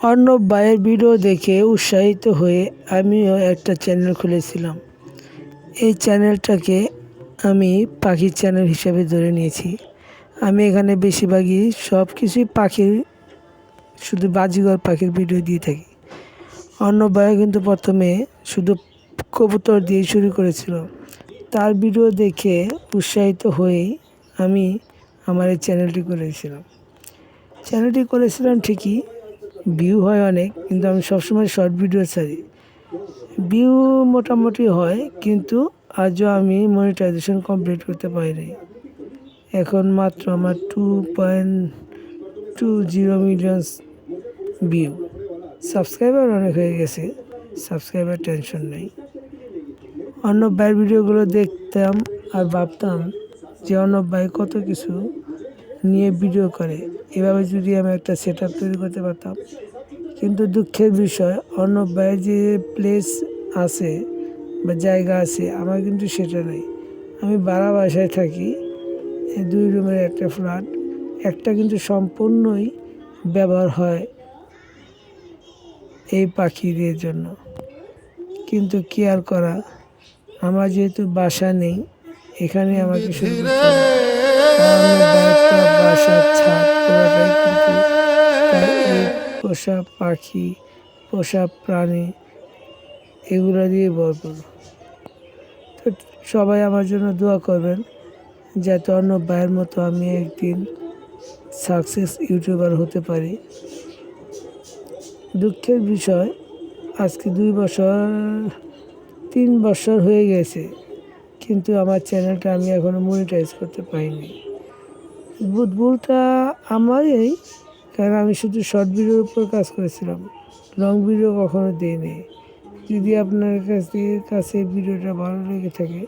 অর্ণব ভাইয়ের ভিডিও দেখে উৎসাহিত হয়ে আমিও একটা চ্যানেল খুলেছিলাম। এই চ্যানেলটাকে আমি পাখির চ্যানেল হিসেবে ধরে নিয়েছি। আমি এখানে বেশিরভাগই সব কিছুই পাখির, শুধু বাজিগর পাখির ভিডিও দিয়ে থাকি। অন্য ভাইও কিন্তু প্রথমে শুধু কবুতর দিয়ে শুরু করেছিল। তার ভিডিও দেখে উৎসাহিত হয়েই আমি আমার এই চ্যানেলটি করেছিলাম। চ্যানেলটি করেছিলাম ঠিকই ভিউ হয় অনেক, কিন্তু আমি সবসময় শর্ট ভিডিও ছাড়ি। ভিউ মোটামুটি হয়, কিন্তু আজও আমি মনিটাইজেশন কমপ্লিট করতে পারিনি। এখন মাত্র আমার two point two zero million view subscriber অনেক হয়ে গেছে সাবস্ক্রাইবার টেনশন নেই। অন্য ভাইয়ের ভিডিওগুলো দেখতাম আর ভাবতাম যে অন্য ভাই কত কিছু নিয়ে ভিডিও করে। এভাবে যদি আমি একটা সেট তৈরি করতে পারতাম। কিন্তু দুঃখের বিষয়, অর্ণব ভাইয়ের যে প্লেস আছে বা জায়গা আছে, আমার কিন্তু সেটা নেই। আমি বাড়া বাসায় থাকি দুই রুমের একটা ফ্ল্যাট একটা কিন্তু সম্পূর্ণই ব্যবহার হয় এই পাখিদের জন্য। কিন্তু কি আর করা? আমার যেহেতু বাসা নেই এখানে আমাকে শুরু করতে হবে। কারণ দায়িত্ব বাসার ছাদ পুরোটাই কিন্তু। পোষা পাখি পোষা প্রাণী এগুলো দিয়ে ভরপুর তো সবাই আমার জন্য দোয়া করবেন যাতে অন্য ভাইয়ের মতো আমি একদিন সাকসেস ইউটিউবার হতে পারি। দুঃখের বিষয় আজকে দুই বছর তিন বছর হয়ে গেছে। কিন্তু আমার চ্যানেলটা আমি এখনও মনিটাইজ করতে পারিনি। ভুলটা আমারই, কারণ আমি শুধু শর্ট ভিডিওর উপর কাজ করেছিলাম। লং ভিডিও কখনো দিইনি। যদি আপনার কাছ কাছে কাছে ভিডিওটা ভালো লেগে থাকে